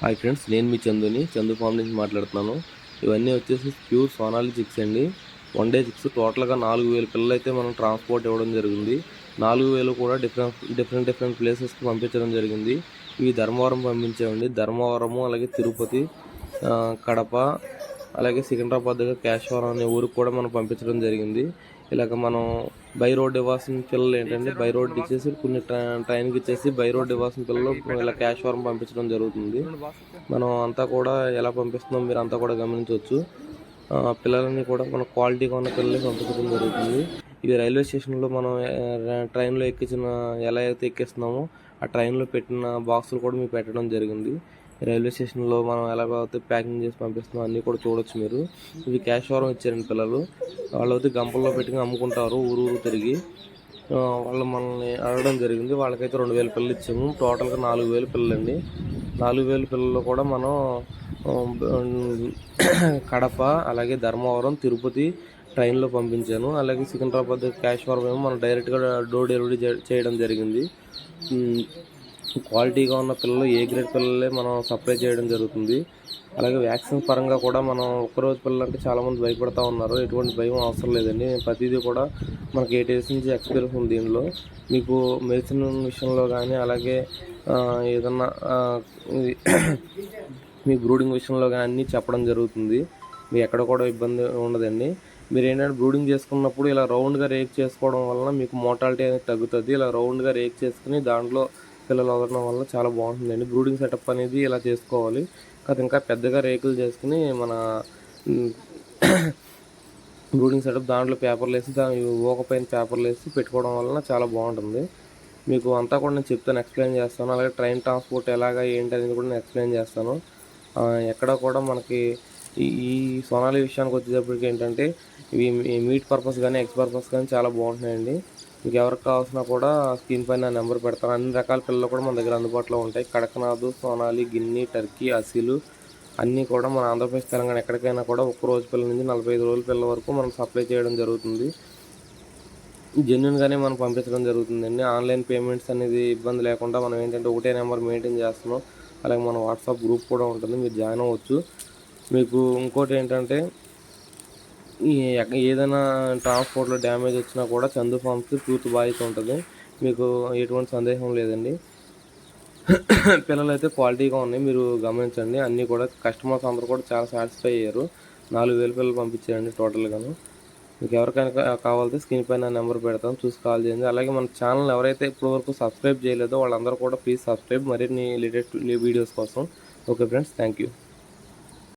Hi friends నేను మీ చందుని Chandu form నుంచి మాట్లాడుతున్నాను. ఇవన్నీ వచ్చేసి ప్యూర్ సోనాలి చిక్స్ అండి. వన్ డే చిక్స్ టోటల్గా నాలుగు వేల. పిల్లలు అయితే మనం ట్రాన్స్పోర్ట్ ఇవ్వడం జరిగింది. నాలుగు వేలు కూడా డిఫరెంట్ డిఫరెంట్ డిఫరెంట్ ప్లేసెస్కి పంపించడం జరిగింది. ఇవి ధర్మవరం పంపించామండి. ధర్మవరము అలాగే తిరుపతి కడప అలాగే సికింద్రాబాద్ దగ్గర కేశవరం అనే ఊరికి కూడా మనం పంపించడం జరిగింది. ఇలాగ మనం బై రోడ్ ఇవ్వాల్సిన పిల్లలు ఏంటంటే బై రోడ్ ఇచ్చేసి కొన్ని ట్రై- ట్రైన్కి ఇచ్చేసి బై రోడ్ ఇవ్వాల్సిన పిల్లలు ఇలా క్యాష్ ఫారం పంపించడం జరుగుతుంది. మనం అంతా కూడా ఎలా పంపిస్తున్నాం మీరు అంతా కూడా గమనించవచ్చు. పిల్లలని కూడా మన క్వాలిటీగా ఉన్న పిల్లల్ని పంపించడం జరుగుతుంది. ఇది రైల్వే స్టేషన్లో మనం ట్రైన్లో ఎక్కించిన ఎలా అయితే ఎక్కిస్తున్నామో ఆ ట్రైన్లో పెట్టిన బాక్సులు కూడా మీకు పెట్టడం జరిగింది. రైల్వే స్టేషన్లో మనం ఎలాగైతే ప్యాకింగ్ చేసి పంపిస్తున్నాం అన్నీ కూడా చూడొచ్చు మీరు. ఇవి క్యాషవరం ఇచ్చారండి పిల్లలు. వాళ్ళు అయితే గంపల్లో పెట్టుకుని అమ్ముకుంటారు ఊరు ఊరు తిరిగి. వాళ్ళు మనల్ని అడగడం జరిగింది. వాళ్ళకైతే రెండు వేల పిల్లలు ఇచ్చాము. టోటల్గా నాలుగు వేలు పిల్లలండి. నాలుగు వేల పిల్లలు కూడా మనం కడప అలాగే ధర్మవరం తిరుపతి ట్రైన్లో పంపించాను. అలాగే సికింద్రాబాద్ క్యాష్వరం ఏమో మనం డైరెక్ట్గా డోర్ డెలివరీ చేయడం జరిగింది. క్వాలిటీగా ఉన్న పిల్లలు ఏ గ్రేడ్ పిల్లలే మనం సప్లై చేయడం జరుగుతుంది. అలాగే వ్యాక్సిన్ పరంగా కూడా మనం ఒక్కరోజు పిల్లలంటే చాలామంది భయపడతా ఉన్నారు. ఎటువంటి భయం అవసరం లేదండి. ప్రతిదీ కూడా మనకి ఎయిట్ ఇయర్స్ నుంచి ఎక్స్పీరియన్స్ ఉంది దీనిలో మీకు మెడిసిన్ విషయంలో కానీ అలాగే ఏదన్నా మీ బ్రూడింగ్ విషయంలో కానీ అన్నీ చెప్పడం జరుగుతుంది. మీ ఎక్కడ కూడా ఇబ్బంది ఉండదండి. మీరు ఏంటంటే బ్రూడింగ్ చేసుకున్నప్పుడు ఇలా రౌండ్గా రేక్ చేసుకోవడం వలన మీకు మోటాలిటీ అనేది తగ్గుతుంది. ఇలా రౌండ్గా రేక్ చేసుకుని దాంట్లో పిల్లలు వదలడం వల్ల చాలా బాగుంటుందండి. బ్రూడింగ్ సెటప్ అనేది ఇలా చేసుకోవాలి. కాదు ఇంకా పెద్దగా రేకులు చేసుకుని మన బ్రూడింగ్ సెటప్ దాంట్లో పేపర్లు వేసి దాని ఊక పైన పేపర్లు వేసి పెట్టుకోవడం వలన చాలా బాగుంటుంది. మీకు అంతా కూడా నేను చెప్తాను ఎక్స్ప్లెయిన్ చేస్తాను. అలాగే ట్రైన్ ట్రాన్స్పోర్ట్ ఎలాగా ఏంటి అనేది కూడా నేను ఎక్స్ప్లెయిన్ చేస్తాను. ఎక్కడ కూడా మనకి ఈ ఈ సోనాలి విషయానికి వచ్చేటప్పటికి ఏంటంటే ఇవి మీట్ పర్పస్ కానీ ఎక్స్ పర్పస్ కానీ చాలా బాగుంటున్నాయండి. మీకు ఎవరికి కావాల్సిన కూడా స్క్రీన్ పైన నా నెంబర్ పెడతాను. అన్ని రకాల పిల్లలు కూడా మన దగ్గర అందుబాటులో ఉంటాయి. కడకనాథ్ సోనాలి గిన్ని టర్కీ అసీలు అన్నీ కూడా మన ఆంధ్రప్రదేశ్ తెలంగాణ ఎక్కడికైనా కూడా ఒక్క రోజు పిల్లల నుంచి నలభై ఐదు రోజుల పిల్లల వరకు మనం సప్లై చేయడం జరుగుతుంది. జెన్యున్గానే మనం పంపించడం జరుగుతుందండి. ఆన్లైన్ పేమెంట్స్ అనేది ఇబ్బంది లేకుండా మనం ఏంటంటే ఒకటే నెంబర్ మెయింటైన్ చేస్తున్నాం. అలాగే మన వాట్సాప్ గ్రూప్ కూడా ఉంటుంది. మీరు జాయిన్ అవ్వచ్చు. మీకు ఇంకోటి ఏంటంటే ఏదైనా ట్రాన్స్పోర్ట్లో డ్యామేజ్ వచ్చినా కూడా చందు ఫార్మ్స్కి పూర్తి బాధ్యత ఉంటుంది. మీకు ఎటువంటి సందేహం లేదండి. పిల్లలు అయితే క్వాలిటీగా ఉన్నాయి. మీరు గమనించండి. అన్నీ కూడా కస్టమర్స్ అందరూ కూడా చాలా సాటిస్ఫై అయ్యారు. నాలుగు వేల పిల్లలు పంపించారండి టోటల్గాను. మీకు ఎవరికైనా కావాలంటే స్క్రీన్ పైన నెంబర్ పెడతాం. చూసి కాల్ చేయండి. అలాగే మన ఛానల్ ఎవరైతే ఇప్పటివరకు సబ్స్క్రైబ్ చేయలేదో వాళ్ళందరూ కూడా ప్లీజ్ సబ్స్క్రైబ్ మరిన్ని లేటెస్ట్ వీడియోస్ కోసం. Okay friends thank you